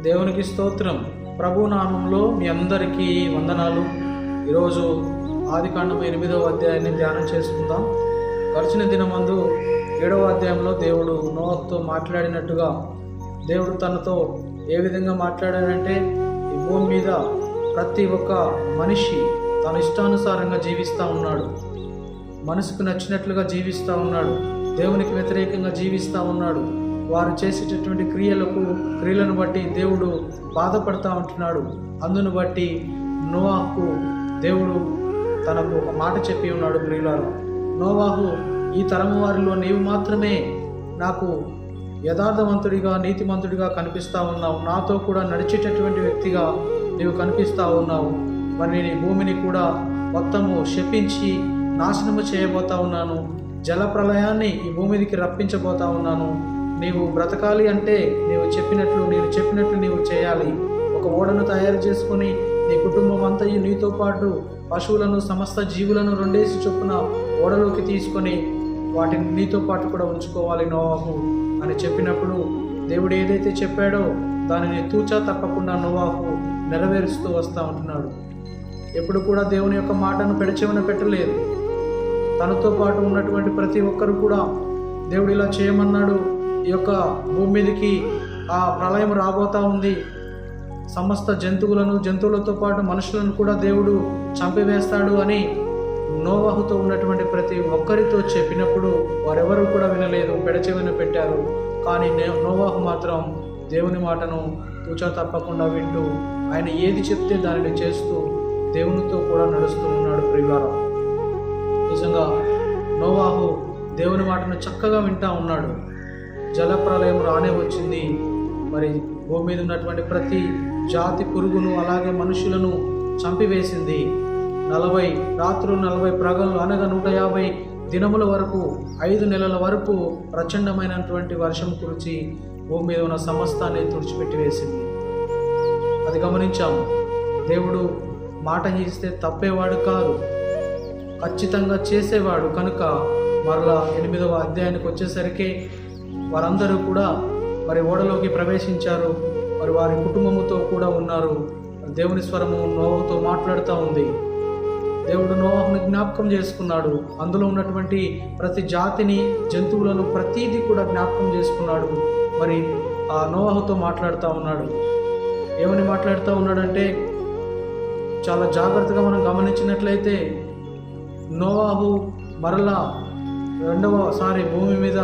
దేవునికి స్తోత్రం. ప్రభు నామంలో మీ అందరికీ వందనాలు. ఈరోజు ఆదికాండం ఎనిమిదవ అధ్యాయాన్ని ధ్యానం చేసుకుందాం. గడిచిన దినమందు ఏడవ అధ్యాయంలో దేవుడు నోహతో మాట్లాడినట్టుగా దేవుడు తనతో ఏ విధంగా మాట్లాడాడంటే ఈ భూమి మీద ప్రతి ఒక్క మనిషి తన ఇష్టానుసారంగా జీవిస్తూ ఉన్నాడు. మనసుకు నచ్చినట్లుగా జీవిస్తూ ఉన్నాడు. దేవునికి వ్యతిరేకంగా జీవిస్తూ ఉన్నాడు. వారు చేసేటటువంటి క్రియలకు క్రియలను బట్టి దేవుడు బాధపడతా ఉంటున్నాడు. అందును బట్టి నోవాహుకు దేవుడు తనకు ఒక మాట చెప్పి ఉన్నాడు ప్రియులారు. నోవాహు ఈ తరము వారిలో నీవు మాత్రమే నాకు యథార్థవంతుడిగా నీతిమంతుడిగా కనిపిస్తూ ఉన్నావు. నాతో కూడా నడిచేటటువంటి వ్యక్తిగా నీవు కనిపిస్తూ ఉన్నావు. మరి నేను ఈ భూమిని కూడా మొత్తము శపించి నాశనము చేయబోతా ఉన్నాను. జల ప్రళయాన్ని ఈ భూమికి రప్పించబోతా ఉన్నాను. నీవు బ్రతకాలి అంటే నీవు చెప్పినట్లు నేను చెప్పినట్లు నీవు చేయాలి. ఒక ఓడను తయారు చేసుకొని నీ కుటుంబం అంతయు నీతో పాటు పశువులను సమస్త జీవులను రెండేసి చొప్పున ఓడలోకి తీసుకొని వాటిని నీతో పాటు కూడా ఉంచుకోవాలి నోవాహు అని చెప్పినప్పుడు దేవుడు ఏదైతే చెప్పాడో దానిని తూచా తప్పకుండా నోవాహు నెరవేరుస్తూ వస్తూ ఉంటున్నాడు. ఎప్పుడు కూడా దేవుని యొక్క మాటను పెడచెవిన పెట్టలేదు. తనతో పాటు ఉన్నటువంటి ప్రతి ఒక్కరు కూడా దేవుడు ఇలా చేయమన్నాడు. ఈ యొక్క భూమి మీదకి ఆ ప్రళయం రాబోతా ఉంది. సమస్త జంతువులను జంతువులతో పాటు మనుషులను కూడా దేవుడు చంపివేస్తాడు అని నోవాహుతో ఉన్నటువంటి ప్రతి ఒక్కరితో చెప్పినప్పుడు వారెవరూ కూడా వినలేదు పెడచెవిన పెట్టారు. కానీ నే- నోవాహు మాత్రం దేవుని మాటను తూచా తప్పకుండా వింటూ ఆయన ఏది చెప్తే దానిని చేస్తూ దేవునితో కూడా నడుస్తూ ఉన్నాడు ప్రియులారా. నిజంగా నోవాహు దేవుని మాటను చక్కగా వింటా ఉన్నాడు. జలప్రలయం రానే వచ్చింది. మరి భూమి మీద ఉన్నటువంటి ప్రతి జాతి పురుగును అలాగే మనుషులను చంపివేసింది. నలభై రాత్రులు నలభై ప్రగలు అనగా నూట యాభై దినముల వరకు ఐదు నెలల వరకు ప్రచండమైనటువంటి వర్షం కురిచి భూమి మీద ఉన్న సమస్తాన్ని తుడిచిపెట్టి వేసింది అది గమనించాము. దేవుడు మాట ఇస్తే తప్పేవాడు కాదు. ఖచ్చితంగా చేసేవాడు. కనుక మరలా ఎనిమిదవ అధ్యాయానికి వచ్చేసరికి వారందరూ కూడా మరి ఓడలోకి ప్రవేశించారు. మరి వారి కుటుంబముతో కూడా ఉన్నారు. దేవుని స్వరము నోహుతో మాట్లాడుతూ ఉంది. దేవుడు నోహుని జ్ఞాపకం చేసుకున్నాడు. అందులో ఉన్నటువంటి ప్రతి జాతిని జంతువులను ప్రతీది కూడా జ్ఞాపకం చేసుకున్నాడు. మరి ఆ నోవాహుతో మాట్లాడుతూ ఉన్నాడు. ఏమని మాట్లాడుతూ ఉన్నాడంటే చాలా జాగ్రత్తగా మనం గమనించినట్లయితే నోవాహు మరలా రెండవసారి భూమి మీద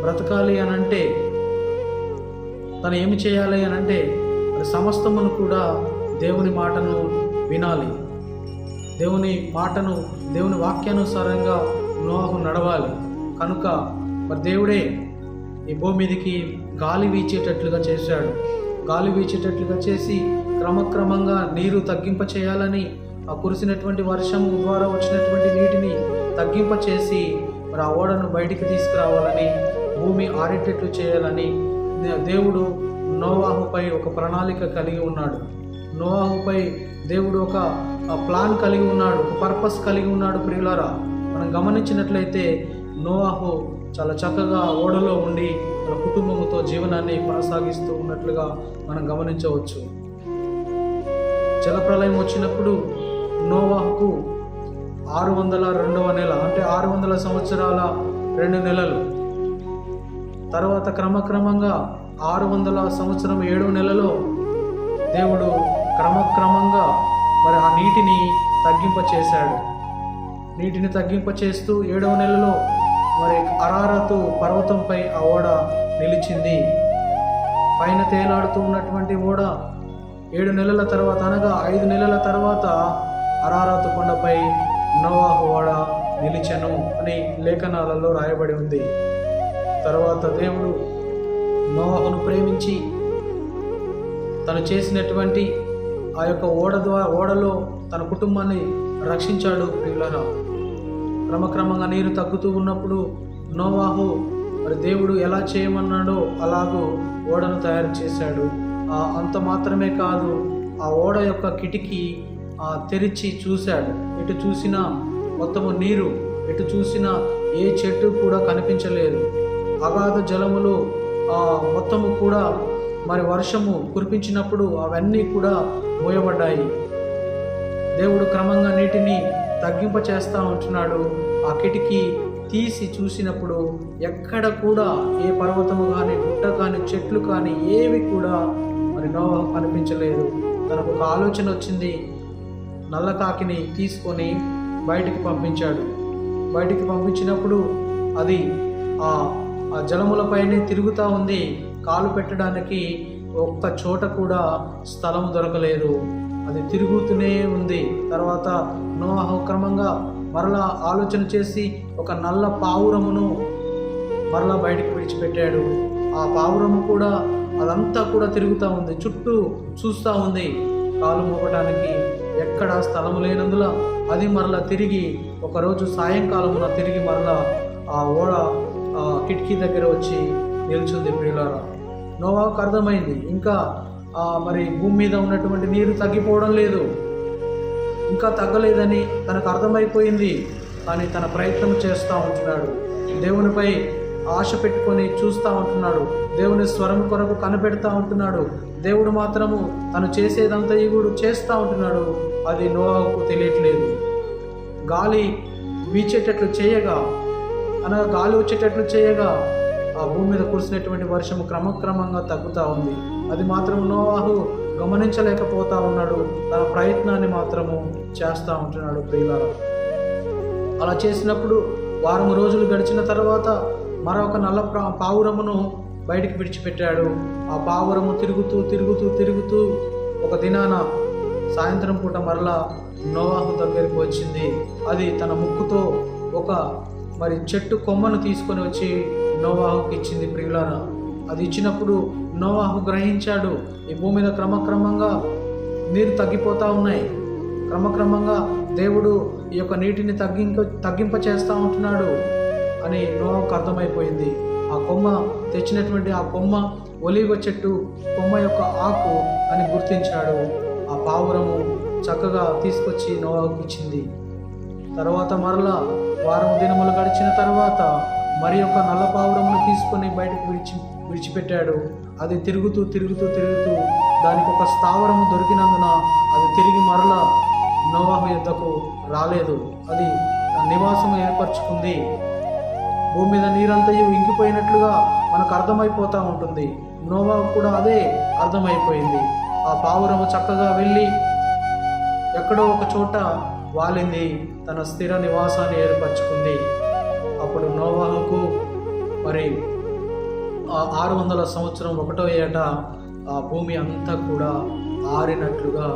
బ్రతకాలి అని అంటే తను ఏమి చేయాలి అని అంటే సమస్తమును కూడా దేవుని మాటను వినాలి. దేవుని మాటను దేవుని వాక్యానుసారంగా నోహు నడవాలి. కనుక మరి దేవుడే ఈ భూమి మీదకి గాలి వీచేటట్లుగా చేశాడు. గాలి వీచేటట్లుగా చేసి క్రమక్రమంగా నీరు తగ్గింప చేయాలని ఆ కురిసినటువంటి వర్షము ద్వారా వచ్చినటువంటి నీటిని తగ్గింప చేసి మరి ఆ ఓడను బయటికి తీసుకురావాలని భూమి ఆరేటట్లు చేయాలని దేవుడు నోవాహుపై ఒక ప్రణాళిక కలిగి ఉన్నాడు. నోవాహుపై దేవుడు ఒక ప్లాన్ కలిగి ఉన్నాడు ఒక పర్పస్ కలిగి ఉన్నాడు ప్రియులారా. మనం గమనించినట్లయితే నోవాహు చాలా చక్కగా ఓడలో ఉండి తన కుటుంబంతో జీవనాన్ని కొనసాగిస్తూ ఉన్నట్లుగా మనం గమనించవచ్చు. జలప్రలయం వచ్చినప్పుడు నోవాహుకు ఆరు వందల రెండవ నెల అంటే ఆరు వందల సంవత్సరాల రెండు నెలలు తర్వాత క్రమక్రమంగా ఆరు వందల సంవత్సరం ఏడో నెలలో దేవుడు క్రమక్రమంగా మరి ఆ నీటిని తగ్గింప చేశాడు నీటిని తగ్గింప చేస్తూ ఏడవ నెలలో మరి అరారతు పర్వతంపై ఆ ఓడ నిలిచింది. పైన తేలాడుతూ ఉన్నటువంటి ఓడ ఏడు నెలల తర్వాత అనగా ఐదు నెలల తర్వాత అరారాతు కొండపై నోవాహు ఓడ నిలిచెను అని లేఖనాలలో రాయబడి ఉంది. తర్వాత దేవుడు నోవాహును ప్రేమించి తను చేసినటువంటి ఆ యొక్క ఓడ ద్వారా ఓడలో తన కుటుంబాన్ని రక్షించాడు ప్రియులరా. క్రమక్రమంగా నీరు తగ్గుతూ ఉన్నప్పుడు నోవాహు మరి దేవుడు ఎలా చేయమన్నాడో అలాగూ ఓడను తయారు చేశాడు. ఆ అంత మాత్రమే కాదు ఆ ఓడ యొక్క కిటికీ ఆ తెరిచి చూశాడు. ఇటు చూసినా మొత్తము నీరు ఎటు చూసినా ఏ చెట్టు కూడా కనిపించలేదు. అగాధ జలములు ఆ మొత్తము కూడా మరి వర్షము కురిపించినప్పుడు అవన్నీ కూడా మూయబడ్డాయి. దేవుడు క్రమంగా నీటిని తగ్గింప చేస్తూ ఉంటున్నాడు. ఆ కిటికీ తీసి చూసినప్పుడు ఎక్కడ కూడా ఏ పర్వతము కానీ గుట్ట కానీ చెట్లు కానీ ఏవి కూడా మరి నోవ కనిపించలేదు. తనకు ఒక ఆలోచన వచ్చింది. నల్ల కాకిని తీసుకొని బయటికి పంపించాడు. బయటికి పంపించినప్పుడు అది ఆ ఆ జలములపైనే తిరుగుతూ ఉంది. కాలు పెట్టడానికి ఒక్క చోట కూడా స్థలం దొరకలేదు. అది తిరుగుతూనే ఉంది. తర్వాత నోవాహు క్రమంగా మరలా ఆలోచన చేసి ఒక నల్ల పావురమును మరలా బయటకు విడిచిపెట్టాడు. ఆ పావురము కూడా అదంతా కూడా తిరుగుతూ ఉంది. చుట్టూ చూస్తూ ఉంది. కాలు మోపడానికి ఎక్కడ స్థలము లేనందున అది మరలా తిరిగి ఒకరోజు సాయంకాలమున తిరిగి మరలా ఆ ఓడ కిటికీ దగ్గర వచ్చి నిల్చుంది ప్రియులారా. నోవాకు అర్థమైంది. ఇంకా మరి భూమి మీద ఉన్నటువంటి నీరు తగ్గిపోవడం లేదు. ఇంకా తగ్గలేదని తనకు అర్థమైపోయింది. కానీ తన ప్రయత్నం చేస్తూ ఉంటున్నాడు. దేవునిపై ఆశ పెట్టుకొని చూస్తూ ఉంటున్నాడు. దేవుని స్వరం కొరకు కనిపెడతా ఉంటున్నాడు. దేవుడు మాత్రము తను చేసేదంతా ఇగుడు చేస్తూ ఉంటున్నాడు. అది నోవాకు తెలియట్లేదు. గాలి వీచేటట్లు చేయగా అనగా గాలి వచ్చేటట్లు చేయగా ఆ భూమి మీద కురిసినటువంటి వర్షము క్రమక్రమంగా తగ్గుతూ ఉంది. అది మాత్రం నోవాహు గమనించలేకపోతా ఉన్నాడు. తన ప్రయత్నాన్ని మాత్రము చేస్తూ ఉంటున్నాడు ప్రియులారా. అలా చేసినప్పుడు వారం రోజులు గడిచిన తర్వాత మరొక నల్ల ప్రా- పావురమును బయటికి విడిచిపెట్టాడు. ఆ పావురము తిరుగుతూ తిరుగుతూ తిరుగుతూ ఒక దినాన సాయంత్రం పూట మరలా నోవాహు దగ్గరికి వచ్చింది. అది తన ముక్కుతో ఒక మరి చెట్టు కొమ్మను తీసుకొని వచ్చి నోవాహుకి ఇచ్చింది ప్రియులారా. అది ఇచ్చినప్పుడు నోవాహు గ్రహించాడు ఈ భూమి మీద క్రమక్రమంగా నీరు తగ్గిపోతూ ఉన్నాయి. క్రమక్రమంగా దేవుడు ఈ యొక్క నీటిని తగ్గింప తగ్గింప చేస్తూ ఉంటున్నాడు అని నోవాకు అర్థమైపోయింది. ఆ కొమ్మ తెచ్చినటువంటి ఆ కొమ్మ ఒలివ చెట్టు కొమ్మ యొక్క ఆకు అని గుర్తించాడు. ఆ పావురము చక్కగా తీసుకొచ్చి నోవాకు ఇచ్చింది. తర్వాత మరలా వారం దినములు గడిచిన తర్వాత మరి యొక్క నల్ల పావురమును తీసుకొని బయటకు విడిచి విడిచిపెట్టాడు. అది తిరుగుతూ తిరుగుతూ తిరుగుతూ దానికి ఒక స్థావరము దొరికినందున అది తిరిగి మరలా నోవాహు యుద్ధకు రాలేదు. అది నివాసం ఏర్పరచుకుంది. భూమి మీద నీరంతయు ఇంకిపోయినట్లుగా మనకు అర్థమైపోతూ ఉంటుంది. నోవా కూడా అదే అర్థమైపోయింది. ఆ పావురము చక్కగా వెళ్ళి ఎక్కడో ఒక చోట వాలింది. తన స్థిర నివాసాన్ని ఏర్పరచుకుంది. అప్పుడు నోవాహుకు మరి ఆరు వందల సంవత్సరం ఒకటో ఏట ఆ భూమి అంతా కూడా ఆరినట్లుగా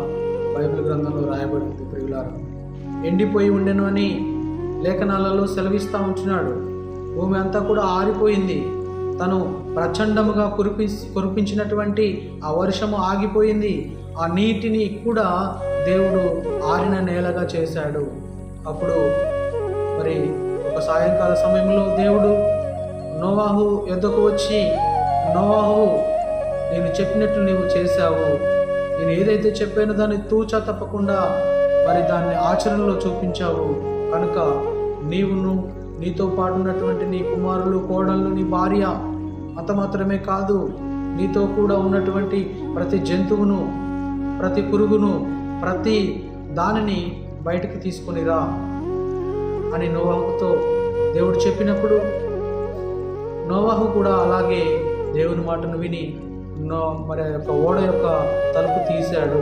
బైబిల్ గ్రంథంలో రాయబడింది ప్రియులారా. ఎండిపోయి ఉండెను అని లేఖనాలలో సెలవిస్తూ ఉంటున్నాడు భూమి అంతా కూడా ఆరిపోయింది. తను ప్రచండముగా కురిపి కురిపించినటువంటి ఆ వర్షము ఆగిపోయింది. ఆ నీటిని కూడా దేవుడు ఆరిన నేలగా చేశాడు. అప్పుడు మరి ఒక సాయంకాల సమయంలో దేవుడు నోవాహు ఎద్దకు వచ్చి నోవాహు నేను చెప్పినట్లు నీవు చేశావు. నేను ఏదైతే చెప్పానో దాన్ని తూచా తప్పకుండా మరి దాన్ని ఆచరణలో చూపించావు. కనుక నీవును నీతో పాటు ఉన్నటువంటి నీ కుమారులు కోడళ్ళు నీ భార్య అంత మాత్రమే కాదు నీతో కూడా ఉన్నటువంటి ప్రతి జంతువును ప్రతి పురుగును ప్రతి దానిని బయటికి తీసుకుని రా అని నోవాహుతో దేవుడు చెప్పినప్పుడు నోవాహు కూడా అలాగే దేవుని మాటను విని నో మరి యొక్క ఓడ యొక్క తలుపు తీశాడు.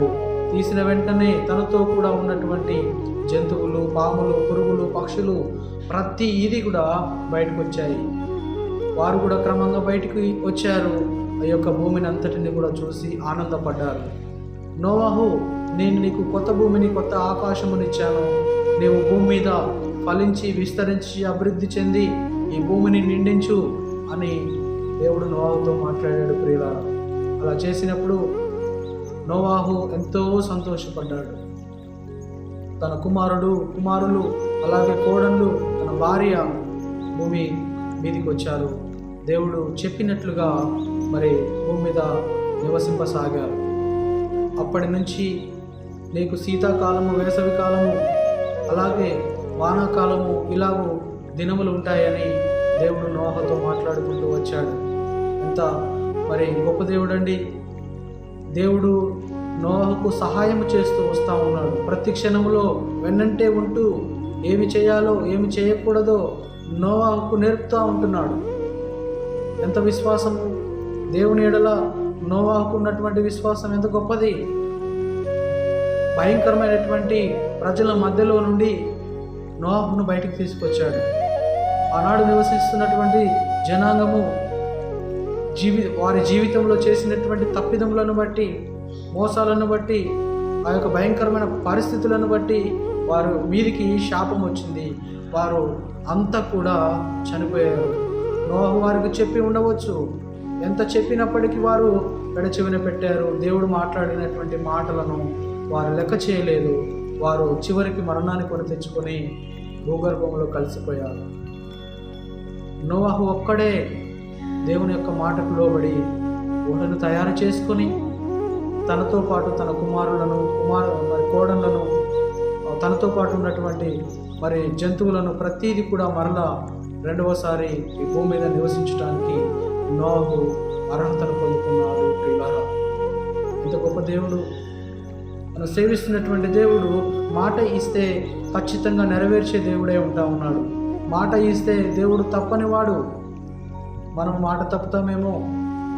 తీసిన వెంటనే తనతో కూడా ఉన్నటువంటి జంతువులు పాములు పురుగులు పక్షులు ప్రతి ఇది కూడా బయటకు వచ్చాయి వారు కూడా క్రమంగా బయటికి వచ్చారు. ఆ యొక్క భూమిని అంతటిని కూడా చూసి ఆనందపడ్డారు. నోవాహు నేను నీకు కొత్త భూమిని కొత్త ఆకాశమునిచ్చాను నీవు భూమి మీద ఫలించి విస్తరించి అభివృద్ధి చెంది ఈ భూమిని నిండించు అని దేవుడు నోవాహుతో మాట్లాడాడు ప్రియుల. అలా చేసినప్పుడు నోవాహు ఎంతో సంతోషపడ్డాడు. తన కుమారుడు కుమారులు అలాగే కోడళ్ళు తన భార్య భూమి మీదికి వచ్చారు దేవుడు చెప్పినట్లుగా మరి భూమి మీద నివసింపసాగారు. అప్పటి నుంచి నీకు శీతాకాలము వేసవి కాలము అలాగే వానాకాలము ఇలాగూ దినములు ఉంటాయని దేవుడు నోహతో మాట్లాడుకుంటూ వచ్చాడు. ఎంత మరి గొప్ప దేవుడండి. దేవుడు నోహకు సహాయం చేస్తూ వస్తూ ఉన్నాడు. ప్రతి క్షణంలో వెన్నంటే ఉంటూ ఏమి చేయాలో ఏమి చేయకూడదో నోవాహకు నేర్పుతూ ఉంటున్నాడు. ఎంత విశ్వాసము దేవుని ఎడల నోవాహకు ఉన్నటువంటి విశ్వాసం ఎంత గొప్పది. భయంకరమైనటువంటి ప్రజల మధ్యలో నుండి నోవాహును బయటకు తీసుకొచ్చాడు. ఆనాడు నివసిస్తున్నటువంటి జనాంగము జీవి వారి జీవితంలో చేసినటువంటి తప్పిదములను బట్టి మోసాలను బట్టి ఆ యొక్క భయంకరమైన పరిస్థితులను బట్టి వారు మీదికి శాపం వచ్చింది. వారు అంతా కూడా చనిపోయారు. నోహు వారికి చెప్పి ఉండవచ్చు. ఎంత చెప్పినప్పటికీ వారు గడచివిన పెట్టారు. దేవుడు మాట్లాడినటువంటి మాటలను వారు లెక్క చేయలేదు. వారు చివరికి మరణాన్ని కొని తెచ్చుకొని భూగర్భంలో కలిసిపోయారు. నోవాహు ఒక్కడే దేవుని యొక్క మాటకు లోబడి ఓడను తయారు చేసుకొని తనతో పాటు తన కుమారులను కుమారు మరి కోడళ్ళను తనతో పాటు ఉన్నటువంటి మరి జంతువులను ప్రతీది కూడా మరలా రెండవసారి ఈ భూమి మీద నివసించడానికి నోవాహు అర్హతను పొందుకున్నాడు ప్రియులారా. ఇంత గొప్ప దేవుడు. మనం సేవిస్తున్నటువంటి దేవుడు మాట ఇస్తే ఖచ్చితంగా నెరవేర్చే దేవుడే ఉంటా ఉన్నాడు. మాట ఇస్తే దేవుడు తప్పనివాడు. మనం మాట తప్పుతామేమో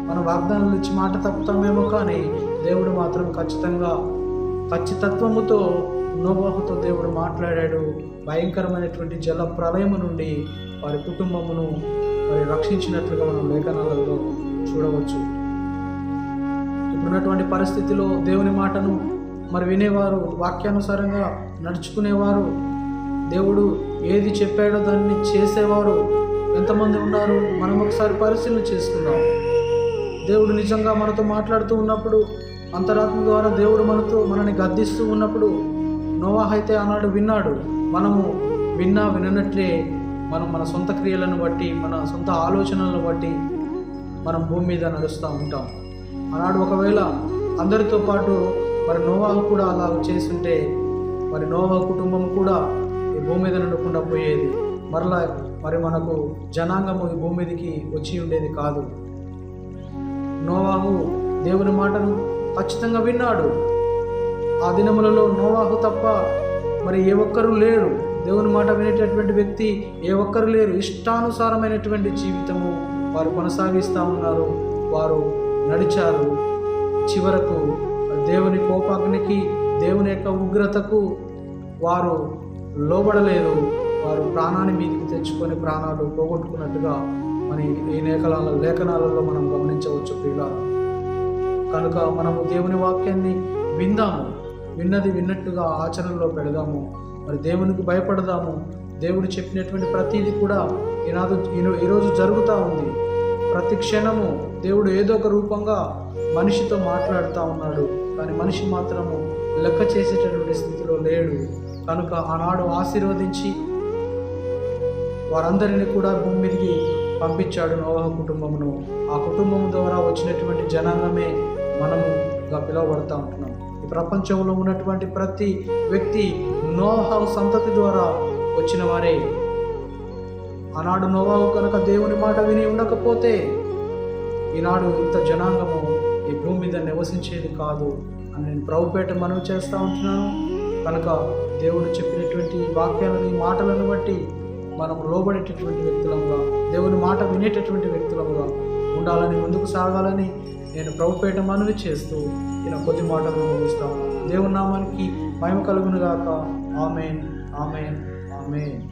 మన వాగ్దానాలు ఇచ్చి మాట తప్పుతామేమో కానీ దేవుడు మాత్రం ఖచ్చితంగా ఖచ్చితత్వముతో నోబాహుతో దేవుడు మాట్లాడాడు. భయంకరమైనటువంటి జల ప్రళయము నుండి వారి కుటుంబమును వారి రక్షించినట్లుగా మనం లేఖనాలలో చూడవచ్చు. ఇప్పుడున్నటువంటి పరిస్థితిలో దేవుని మాటను మరి వినేవారు వాక్యానుసారంగా నడుచుకునేవారు. దేవుడు ఏది చెప్పాడో దాన్ని చేసేవారు. ఎంతమంది ఉన్నారు? మనం ఒకసారి పరిశీలన చేసుకుందాం దేవుడు నిజంగా మనతో మాట్లాడుతూ ఉన్నప్పుడు అంతరాత్మ ద్వారా దేవుడు మనతో మనని గద్దిస్తూ ఉన్నప్పుడు నోవాహ్ అయితే ఆనాడు విన్నాడు. మనము విన్నా విననట్లే మనం మన సొంత క్రియలను బట్టి మన సొంత ఆలోచనలను బట్టి మనం భూమి మీద నడుస్తూ ఉంటాం. ఆనాడు ఒకవేళ అందరితో పాటు మరి నోవాహు కూడా అలా చేస్తుంటే మరి నోవా కుటుంబం కూడా ఈ భూమి మీద నడకుండా పోయేది. మరలా మరి మనకు జనాంగము ఈ భూమి మీదకి వచ్చి ఉండేది కాదు. నోవాహు దేవుని మాటను ఖచ్చితంగా విన్నాడు. ఆ దినములలో నోవాహు తప్ప మరి ఏ ఒక్కరూ లేరు. దేవుని మాట వినేటటువంటి వ్యక్తి ఏ ఒక్కరు లేరు. ఇష్టానుసారమైనటువంటి జీవితము వారు కొనసాగిస్తూ ఉన్నారు. వారు నడిచారు. చివరకు దేవుని కోపాగ్నికి దేవుని యొక్క ఉగ్రతకు వారు లోబడలేదు. వారు ప్రాణాన్ని మీదికి తెచ్చుకొని ప్రాణాలు పోగొట్టుకున్నట్టుగా మరి ఈ లేఖనాల లేఖనాలలో మనం గమనించవచ్చు ప్రియులారా. కనుక మనము దేవుని వాక్యాన్ని విందాము. విన్నది విన్నట్టుగా ఆచరణలో పెడదాము. మరి దేవునికి భయపడదాము. దేవుడు చెప్పినటువంటి ప్రతిదీ కూడా ఈనాడు ఈరోజు జరుగుతూ ఉంది. ప్రతి క్షణము దేవుడు ఏదో ఒక రూపంగా మనిషితో మాట్లాడుతూ ఉన్నాడు కానీ మనిషి మాత్రము లెక్క చేసేటటువంటి స్థితిలో లేడు. కనుక ఆనాడు ఆశీర్వదించి వారందరిని కూడా భూమి మీదకి పంపించాడు నోవహ కుటుంబమును. ఆ కుటుంబం ద్వారా వచ్చినటువంటి జనాంగమే మనముగా పిలువబడతా ఉంటున్నాం. ఈ ప్రపంచంలో ఉన్నటువంటి ప్రతి వ్యక్తి నోహ సంతతి ద్వారా వచ్చిన వారే. ఆనాడు నోవాహు కనుక దేవుని మాట విని ఉండకపోతే ఈనాడు ఇంత జనాంగము ఈ భూమి మీద నివసించేది కాదు అని నేను ప్రభుపేట మనవి చేస్తూ ఉంటున్నాను. కనుక దేవుడు చెప్పినటువంటి వాక్యాలను ఈ మాటలను బట్టి మనం లోబడేటటువంటి వ్యక్తులంగా దేవుని మాట వినేటటువంటి వ్యక్తులంగా ఉండాలని ముందుకు సాగాలని నేను ప్రభుపేట మనవి చేస్తూ నేను కొద్ది మాటలు ముగిస్తాను. దేవుని నామానికి మహిమ కలుగును గాక ఆమెన్ ఆమెన్ ఆమెన్.